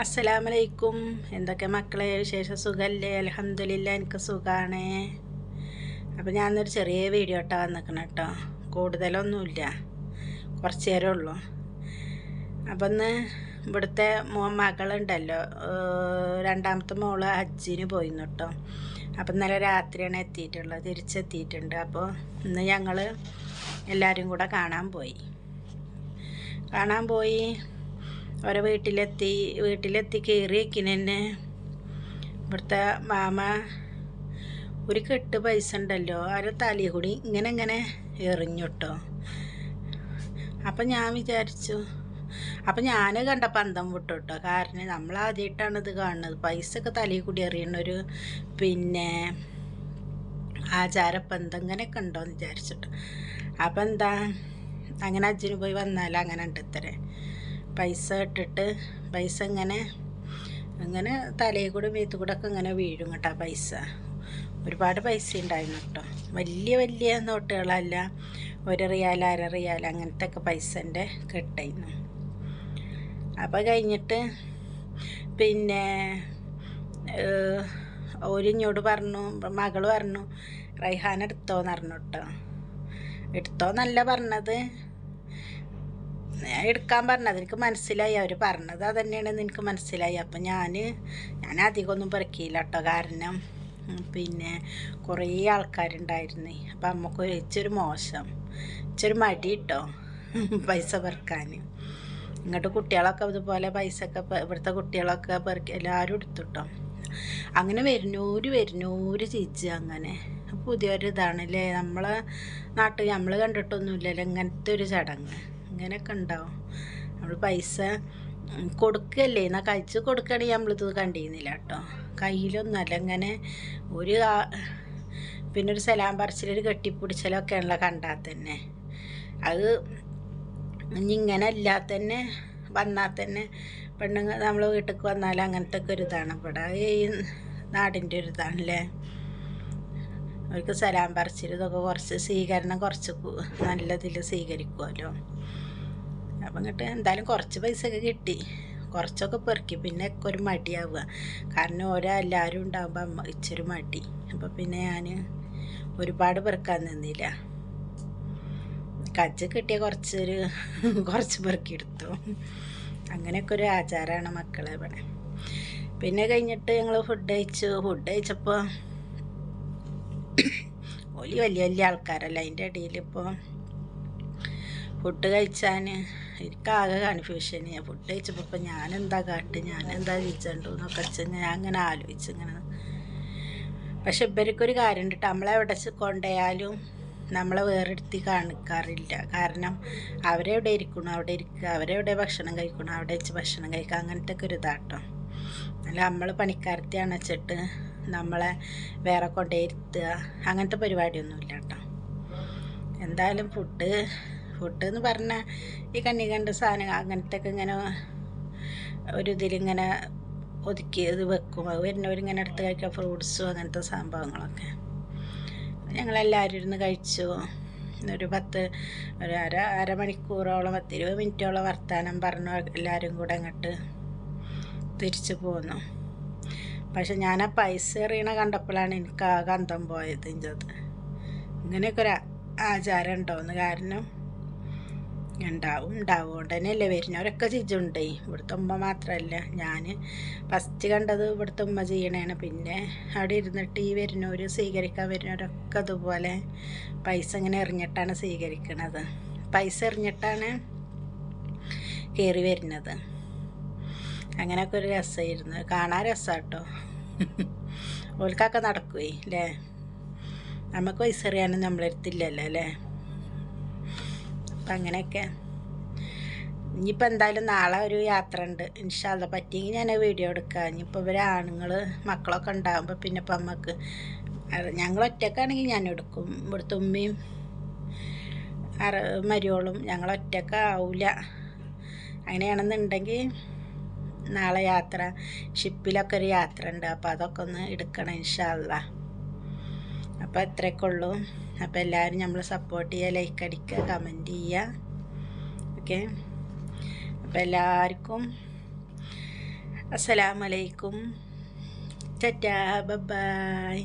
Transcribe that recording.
അസ്സലാമലൈക്കും. എന്തൊക്കെ മക്കളെ? വിശേഷം സുഖമല്ലേ അലഹമില്ല എനിക്ക് സുഖമാണ് അപ്പോൾ ഞാനൊരു ചെറിയ വീഡിയോ ഇട്ടാ വന്നിക്കണം കേട്ടോ കൂടുതലൊന്നുമില്ല കുറച്ച് നേരമേ ഉള്ളൂ. അപ്പം ഇന്ന് ഇവിടുത്തെ മോ മകളുണ്ടല്ലോ. രണ്ടാമത്തെ മോൾ ഹജ്ജിന് പോയി കേട്ടോ അപ്പം ഇന്നലെ രാത്രിയാണ് എത്തിയിട്ടുള്ളത്. തിരിച്ചെത്തിയിട്ടുണ്ട്. അപ്പോൾ ഇന്ന് ഞങ്ങൾ എല്ലാവരും കൂടെ കാണാൻ പോയി. കാണാൻ പോയി. ഓരോ വീട്ടിലെത്തി വീട്ടിലെത്തി കയറി വയ്ക്കുന്നതന്നെ ഇവിടുത്തെ മാമ ഒരു കെട്ട് പൈസ ഉണ്ടല്ലോ അവരെ തലയിൽ കൂടി ഇങ്ങനെ ഇങ്ങനെ എറിഞ്ഞുട്ടോ. അപ്പം ഞാൻ വിചാരിച്ചു അപ്പം ഞാൻ കണ്ട പന്തം വിട്ടോട്ടോ. കാരണം നമ്മൾ ആദ്യമായിട്ടാണ് ഇത് കാണുന്നത്. പൈസ ഒക്കെ തലയിൽ കൂടി എറിയണൊരു പിന്നെ ആചാരപ്പന്തം ഇങ്ങനെയൊക്കെ ഉണ്ടോയെന്ന് വിചാരിച്ചിട്ട്. അപ്പം എന്താ? അങ്ങനെ അച്ഛന് പോയി വന്നാൽ അങ്ങനെ ഉണ്ട് പൈസ ഇട്ടിട്ട് പൈസ ഇങ്ങനെ അങ്ങനെ തലയിൽ കൂടെ മേത്ത് കൂടെ ഒക്കെ ഇങ്ങനെ വീഴും കേട്ടോ പൈസ. ഒരുപാട് പൈസ ഉണ്ടായിരുന്നു കേട്ടോ. വലിയ വലിയ നോട്ടുകളല്ല ഒരു റിയാൽ അര റിയാൽ അങ്ങനത്തെ ഒക്കെ പൈസന്റെ കെട്ടായിരുന്നു. അപ്പോൾ കഴിഞ്ഞിട്ട് പിന്നെ ഓരിഞ്ഞോട് പറഞ്ഞു മകൾ പറഞ്ഞു റൈഹാൻ എടുത്തോന്ന് പറഞ്ഞു കേട്ടോ. എടുത്തോന്നല്ല പറഞ്ഞത്. ഞാൻ എടുക്കാൻ പറഞ്ഞത് എനിക്ക് മനസ്സിലായി. അവർ പറഞ്ഞത് അതന്നെയാണെന്ന് എനിക്ക് മനസ്സിലായി. അപ്പം ഞാൻ ഞാൻ അധികമൊന്നും പെറുക്കിയില്ല കേട്ടോ കാരണം പിന്നെ കുറേ ആൾക്കാരുണ്ടായിരുന്നു. അപ്പം അമ്മയ്ക്ക് ഇച്ചൊരു മോശം ഇച്ചൊരു മടി കേട്ടോ പൈസ പെറുക്കാൻ ഇങ്ങോട്ട് കുട്ടികളൊക്കെ ഇതുപോലെ പൈസ ഒക്കെ ഇവിടുത്തെ കുട്ടികളൊക്കെ പെറുക്കി എല്ലാവരും എടുത്തുട്ടോ അങ്ങനെ വരുന്നൂര് വരുന്നൂര് ചേച്ചി അങ്ങനെ. പുതിയൊരു ഇതാണല്ലേ നമ്മളെ നാട്ടിൽ നമ്മൾ കണ്ടിട്ടൊന്നുമില്ലല്ലോ ഇങ്ങനത്തെ ഒരു ചടങ്ങ്. ഇങ്ങനെയൊക്കെ ഉണ്ടാവും നമ്മൾ പൈസ കൊടുക്കല്ലേ? എന്നാൽ കഴിച്ച് കൊടുക്കുകയാണെങ്കിൽ നമ്മളിത് കണ്ടിരുന്നില്ല കേട്ടോ കയ്യിലൊന്നുമല്ല ഇങ്ങനെ ഒരു പിന്നെ ഒരു സലാം പറച്ചിലൊരു കെട്ടിപ്പിടിച്ചലൊക്കെയാണല്ലോ കണ്ടാൽ തന്നെ അത് ഇങ്ങനെ അല്ലാതെ തന്നെ വന്നാൽ തന്നെ പെണ്ണുങ്ങൾ നമ്മൾ വീട്ടിലേക്ക് വന്നാൽ അങ്ങനത്തെ ഒക്കെ ഒരു ഇതാണ് ഇവിടെ ഈ നാടിന്റെ ഒരു ഇതാണല്ലേ അവർക്ക് സലാം പറിച്ചിരുതൊക്കെ കുറച്ച് സ്വീകരണം കുറച്ച് നല്ലതിൽ സ്വീകരിക്കുമല്ലോ അപ്പം ഇങ്ങോട്ട് എന്തായാലും കുറച്ച് പൈസ ഒക്കെ കിട്ടി. കുറച്ചൊക്കെ പെറുക്കി. പിന്നെ ഒക്കെ ഒരു മടിയാവുക. കാരണം ഓരോ എല്ലാവരും ഉണ്ടാകുമ്പോൾ അമ്മ ഇച്ചൊരു മടി. അപ്പം പിന്നെ ഞാൻ ഒരുപാട് പെറുക്കാൻ നിന്നില്ല. കജ്ജ് കിട്ടിയ കുറച്ചൊരു കുറച്ച് പെറുക്കിയെടുത്തു അങ്ങനെയൊക്കെ ഒരു ആചാരമാണ് മക്കളെ ഇവിടെ. പിന്നെ കഴിഞ്ഞിട്ട് ഞങ്ങൾ ഫുഡ് കഴിച്ചു. ഫുഡ് കഴിച്ചപ്പോൾ ഓലി വലിയ വലിയ ആൾക്കാരല്ല. അതിന്റെ ഇടയിൽ ഇപ്പോൾ ഫുഡ് കഴിച്ചാൽ എനിക്കാകെ കൺഫ്യൂഷൻ ഫുഡ് കഴിച്ചപ്പോൾ ഇപ്പം ഞാനെന്താ കാട്ട്? ഞാനെന്താ വിളിച്ചണ്ടു എന്നൊക്കെ വെച്ച് ഞാൻ അങ്ങനെ ആലോചിച്ച് ഇങ്ങനെ. പക്ഷെ ഇവർക്കൊരു കാര്യമുണ്ട് ഉണ്ട് നമ്മളെ എവിടെ ചെ- കൊണ്ടുപോയാലും നമ്മളെ വേറെടുത്തി കാണിക്കാറില്ല. കാരണം അവരെവിടെ ഇരിക്കണം അവിടെ ഇരിക്കുക അവരെവിടെ ഭക്ഷണം കഴിക്കണം അവിടെ വെച്ച് ഭക്ഷണം കഴിക്കുക അങ്ങനത്തെ ഒക്കെ ഒരു ഇതാട്ടോ അല്ല നമ്മൾ പണിക്കാരത്തി അണച്ചിട്ട് നമ്മളെ വേറെ കൊണ്ടേ ഇരുത്തുക. അങ്ങനത്തെ പരിപാടിയൊന്നുമില്ല കേട്ടോ എന്തായാലും ഫുഡ് ഫുഡ് എന്ന് പറഞ്ഞാൽ ഈ കണ്ണി കണ്ട സാധനം അങ്ങനത്തെ ഒക്കെ ഇങ്ങനെ ഒരു ഇതിലിങ്ങനെ ഒതുക്കി ഇത് വെക്കും. അത് വരുന്നവരിങ്ങനെ എടുത്ത് കഴിക്കുക ഫ്രൂട്ട്സും അങ്ങനത്തെ സംഭവങ്ങളൊക്കെ. ഞങ്ങളെല്ലാവരും ഇരുന്ന് കഴിച്ചു. ഒരു പത്ത് ഒരു അര അരമണിക്കൂറോളം പത്തിരുപത് മിനിറ്റോളം വർത്തമാനം പറഞ്ഞു എല്ലാവരും കൂടെ അങ്ങോട്ട് തിരിച്ചു പോന്നു. പക്ഷെ ഞാൻ ആ പൈസ എറിയണ കണ്ടപ്പോഴാണ് എനിക്ക് ആ ഗന്ധം പോയത് ഇഞ്ചത്. ഇങ്ങനെയൊക്കെ ഒരു ആചാരം ഉണ്ടോന്ന് കാരണം ഉണ്ടാവും. ഉണ്ടാവും കൊണ്ട് തന്നെയല്ലേ വരുന്നവരൊക്കെ ചിജുണ്ടേ ഇവിടുത്തെ ഉമ്മ മാത്രമല്ല ഞാൻ ഫസ്റ്റ് കണ്ടത് ഇവിടുത്തെ ഉമ്മ ചെയ്യണേണ്. പിന്നെ അവിടെ ഇരുന്നിട്ട് ഈ വരുന്നവർ സ്വീകരിക്കാൻ വരുന്നവരൊക്കെ അതുപോലെ പൈസ ഇങ്ങനെ എറിഞ്ഞിട്ടാണ് സ്വീകരിക്കണത്. പൈസ എറിഞ്ഞിട്ടാണ് കയറി വരുന്നത്. അങ്ങനെയൊക്കെ ഒരു രസമായിരുന്നു കാണാൻ രസമാട്ടോ ഓൽക്കൊക്കെ നടക്കുവേ അല്ലേ നമുക്ക് പൈസ അറിയാനും നമ്മളെടുത്തില്ലല്ലോ അല്ലേ അപ്പം അങ്ങനെയൊക്കെ. ഇനിയിപ്പോൾ എന്തായാലും നാളെ ഒരു യാത്ര ഉണ്ട് ഇൻഷാല്ല പറ്റിയെങ്കിൽ ഞാൻ വീഡിയോ എടുക്കാം. ഇനിയിപ്പോൾ ഇവർ ആണുങ്ങൾ മക്കളൊക്കെ ഉണ്ടാകുമ്പോൾ പിന്നെ ഇപ്പം അമ്മയ്ക്ക് ഞങ്ങൾ ഒറ്റക്കാണെങ്കിൽ ഞാൻ എടുക്കും. ഇവിടുത്തെ ഉമ്മയും അറ മരിയോളും ഞങ്ങൾ ഒറ്റക്കാവില്ല അങ്ങനെയാണെന്നുണ്ടെങ്കിൽ നാളെ യാത്ര ഷിപ്പിലൊക്കെ ഒരു യാത്ര ഉണ്ട് അപ്പോൾ അതൊക്കെ ഒന്ന് എടുക്കണം ഇൻഷാല്ല അപ്പോൾ അത്രയൊക്കെ ഉള്ളൂ. അപ്പോൾ എല്ലാവരും നമ്മളെ സപ്പോർട്ട് ചെയ്യുക ലൈക്ക് അടിക്കുക കമന്റ് ചെയ്യുക. ഓക്കെ അപ്പോൾ എല്ലാവർക്കും അസ്സലാമലൈക്കും ചറ്റാ ബബായ്